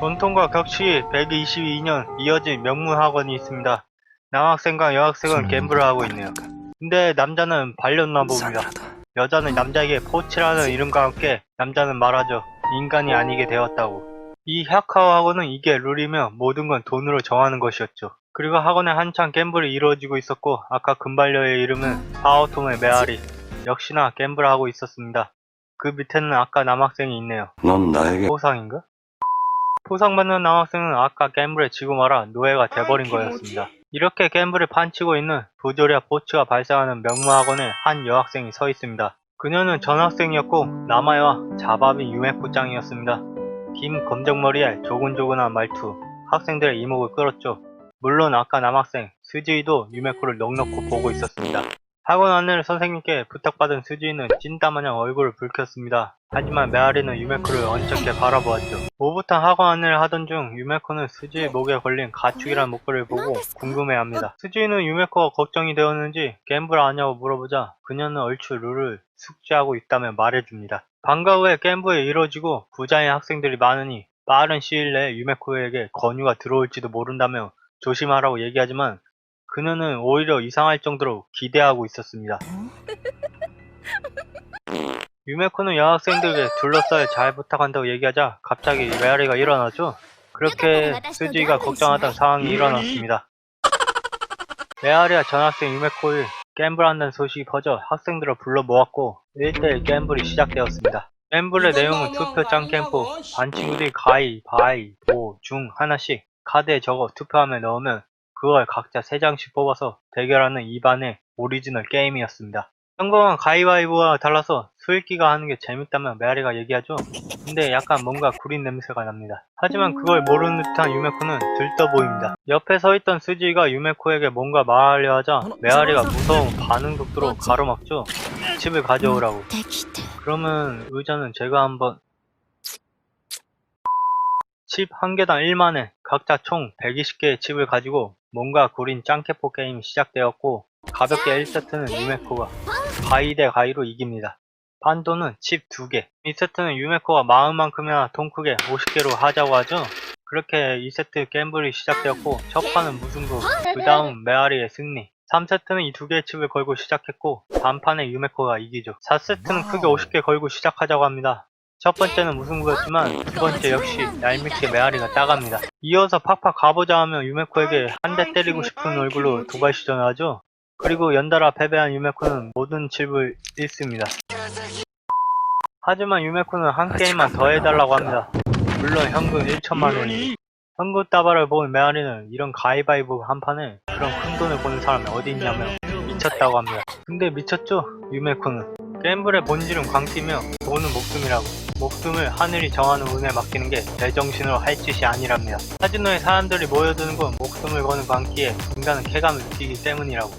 전통과 격식이 122년 이어진 명문학원이 있습니다. 남학생과 여학생은 음. 갬블을 하고 있네요. 근데 남자는 발렸나 봅니다. 여자는 남자에게 포치라는 이름과 함께 남자는 말하죠. 인간이 아니게 되었다고. 이 학카오 학원은 이게 룰이며 모든 건 돈으로 정하는 것이었죠. 그리고 학원에 한창 갬블이 이루어지고 있었고 아까 금발녀의 이름은 바오톰의 메아리 역시나 갬블을 하고 있었습니다. 그 밑에는 아까 남학생이 있네요. 넌 나에게 포상인가? 포상받는 남학생은 아까 갬블에 지고 말아 노예가 돼버린 거였습니다. 이렇게 갬블을 판치고 있는 부조리와 포츠가 발생하는 명문학원에 한 여학생이 서 있습니다. 그녀는 전학생이었고 남아와 자바비 유메코짱이었습니다. 긴 검정머리에 조근조근한 말투, 학생들의 이목을 끌었죠. 물론 아까 남학생 스즈이도 유메코를 넉넉히 보고 있었습니다. 학원 안내를 선생님께 부탁받은 스즈이는 찐따마냥 얼굴을 붉혔습니다. 하지만 메아리는 유메코를 언짢게 바라보았죠. 오붓한 학원 안내를 하던 중 유메코는 스즈이 목에 걸린 가축이라는 목걸이를 보고 궁금해합니다. 스즈이는 유메코가 걱정이 되었는지 갬블 아냐고 물어보자 그녀는 얼추 룰을 숙지하고 있다며 말해줍니다. 방과 후에 갬블이 이루어지고 부자인 학생들이 많으니 빠른 시일 내에 유메코에게 권유가 들어올지도 모른다며 조심하라고 얘기하지만 그녀는 오히려 이상할 정도로 기대하고 있었습니다. 유메코는 여학생들에게 둘러싸여 잘 부탁한다고 얘기하자 갑자기 메아리가 일어나죠. 그렇게 스지가 걱정하던 상황이 일어났습니다. 메아리와 전학생 유메코를 갬블한다는 소식이 퍼져 학생들을 불러 모았고 1대1 갬블이 시작되었습니다. 갬블의 내용은 투표 짱 캠프 반 친구들이 가위, 바위, 도, 중 하나씩 카드에 적어 투표함에 넣으면 그걸 각자 3장씩 뽑아서 대결하는 입안의 오리지널 게임이었습니다. 평범한 가위바위보와 달라서 수익기가 하는 게 재밌다면 메아리가 얘기하죠. 근데 약간 뭔가 구린 냄새가 납니다. 하지만 그걸 모르는 듯한 유메코는 들떠 보입니다. 옆에 서 있던 수지가 유메코에게 뭔가 말하려 하자 메아리가 무서운 반응 속도로 가로막죠. 집을 가져오라고. 그러면 의자는 제가 한번 칩 한 개당 1만엔 각자 총 120개의 칩을 가지고 뭔가 구린 짱캐포 게임이 시작되었고 가볍게 1세트는 유메코가 가위 대 가위로 이깁니다. 반도는 칩 2개. 2세트는 유메코가 마음만큼이나 통 크게 50개로 하자고 하죠. 그렇게 2세트 갬블이 시작되었고 첫 판은 무승부 그 다음 메아리의 승리. 3세트는 이 두 개의 칩을 걸고 시작했고 단판에 유메코가 이기죠. 4세트는 크게 50개 걸고 시작하자고 합니다 첫 번째는 무승부였지만 두 번째 역시 얄밉게 메아리가 따갑니다 이어서 팍팍 가보자 하며 유메코에게 한 대 때리고 싶은 얼굴로 도발 시전을 하죠 그리고 연달아 패배한 유메코는 모든 칩을 잃습니다 하지만 유메코는 한 게임만 더 해달라고 합니다 물론 현금 1천만 원이 현금 따발을 본 메아리는 이런 가위바위보 한 판에 그런 큰 돈을 버는 사람이 어디 있냐며 미쳤다고 합니다. 근데 미쳤죠? 유메코는. 갬블의 본질은 광기며 돈은 목숨이라고. 목숨을 하늘이 정하는 운에 맡기는 게 제정신으로 할 짓이 아니랍니다. 카지노에 사람들이 모여드는 건 목숨을 거는 광기에 인간은 쾌감을 느끼기 때문이라고.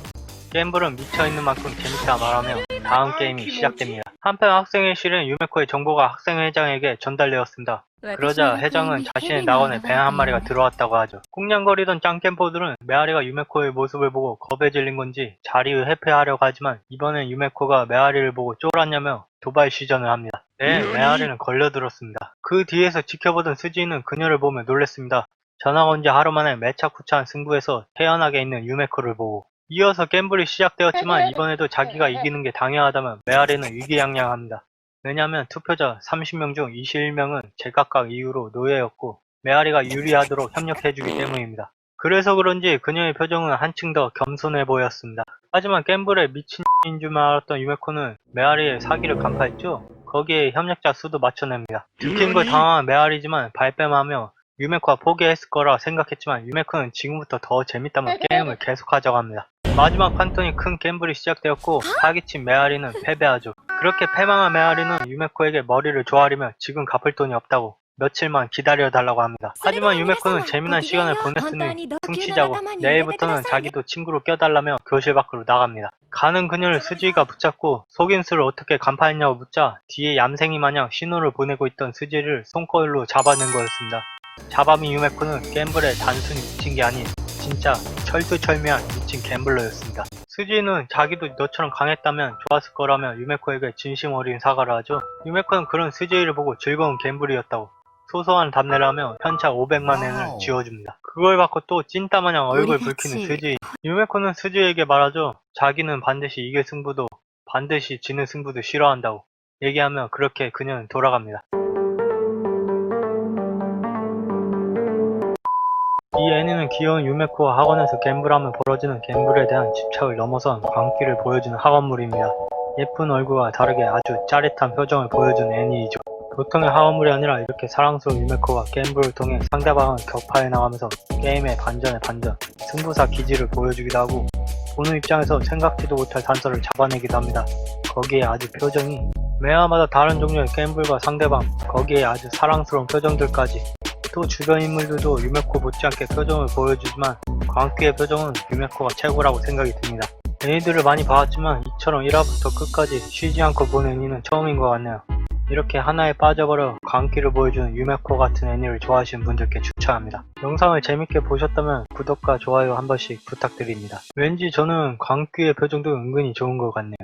갬블은 미쳐있는 만큼 재밌다 말하며 다음 게임이 시작됩니다. 한편 학생의 실은 유메코의 정보가 학생회장에게 전달되었습니다. 그러자 회장은 자신의 낙원에 뱀 한 마리가 들어왔다고 하죠. 꽁냥거리던 짱캠포들은 메아리가 유메코의 모습을 보고 겁에 질린 건지 자리를 회피하려고 하지만 이번엔 유메코가 메아리를 보고 쫄았냐며 도발 시전을 합니다. 네, 메아리는 걸려들었습니다. 그 뒤에서 지켜보던 스지는 그녀를 보며 놀랬습니다. 전학 온 지 하루 만에 매차쿠차한 승부에서 태연하게 있는 유메코를 보고 이어서 갬블이 시작되었지만 이번에도 자기가 이기는 게 당연하다면 메아리는 위기양양합니다. 왜냐하면 투표자 30명 중 21명은 제각각 이유로 노예였고 메아리가 유리하도록 협력해주기 때문입니다. 그래서 그런지 그녀의 표정은 한층 더 겸손해 보였습니다. 하지만 갬블에 미친인 줄 알았던 유메코는 메아리의 사기를 간파했죠. 거기에 협력자 수도 맞춰냅니다. 들킨 걸 당황한 메아리지만 발뺌하며 유메코가 포기했을 거라 생각했지만 유메코는 지금부터 더 재밌다며 게임을 계속하자고 합니다. 마지막 판턴이 큰 갬블이 시작되었고 사기친 메아리는 패배하죠. 그렇게 패망한 메아리는 유메코에게 머리를 조아리며 지금 갚을 돈이 없다고 며칠만 기다려달라고 합니다. 하지만 유메코는 재미난 시간을 보냈으니 퉁치자고 내일부터는 자기도 친구로 껴달라며 교실 밖으로 나갑니다. 가는 그녀를 스지가 붙잡고 속임수를 어떻게 간파했냐고 묻자 뒤에 얌생이 마냥 신호를 보내고 있던 스지를 손거울로 잡아낸 거였습니다. 자바미 유메코는 갬블에 단순히 미친 게 아닌 진짜 철두철미한 미친 갬블러였습니다. 스지는 자기도 너처럼 강했다면 좋았을 거라며 유메코에게 진심 어린 사과를 하죠. 유메코는 그런 스지를 보고 즐거운 갬블이었다고 소소한 답례를 하며 현차 500만 엔을 와우. 지어줍니다. 그걸 받고 또 찐따 마냥 얼굴 우리 붉히는. 스지. 유메코는 스지에게 말하죠. 자기는 반드시 이길 승부도 반드시 지는 승부도 싫어한다고 얘기하며 그렇게 그녀는 돌아갑니다. 이 애니는 귀여운 유메코와 학원에서 갬블하며 벌어지는 갬블에 대한 집착을 넘어선 광기를 보여주는 학원물입니다. 예쁜 얼굴과 다르게 아주 짜릿한 표정을 보여주는 애니이죠. 보통의 학원물이 아니라 이렇게 사랑스러운 유메코가 갬블을 통해 상대방을 격파해 나가면서 게임의 반전에 반전, 승부사 기질을 보여주기도 하고 보는 입장에서 생각지도 못할 단서를 잡아내기도 합니다. 거기에 아주 표정이 매화마다 다른 종류의 갬블과 상대방, 거기에 아주 사랑스러운 표정들까지 또 주변 인물들도 유메코 못지않게 표정을 보여주지만 광기의 표정은 유메코가 최고라고 생각이 듭니다. 애니들을 많이 봐왔지만 이처럼 1화부터 끝까지 쉬지 않고 본 애니는 처음인 것 같네요. 이렇게 하나에 빠져버려 광기를 보여주는 유메코 같은 애니를 좋아하시는 분들께 추천합니다. 영상을 재밌게 보셨다면 구독과 좋아요 한 번씩 부탁드립니다. 왠지 저는 광기의 표정도 은근히 좋은 것 같네요.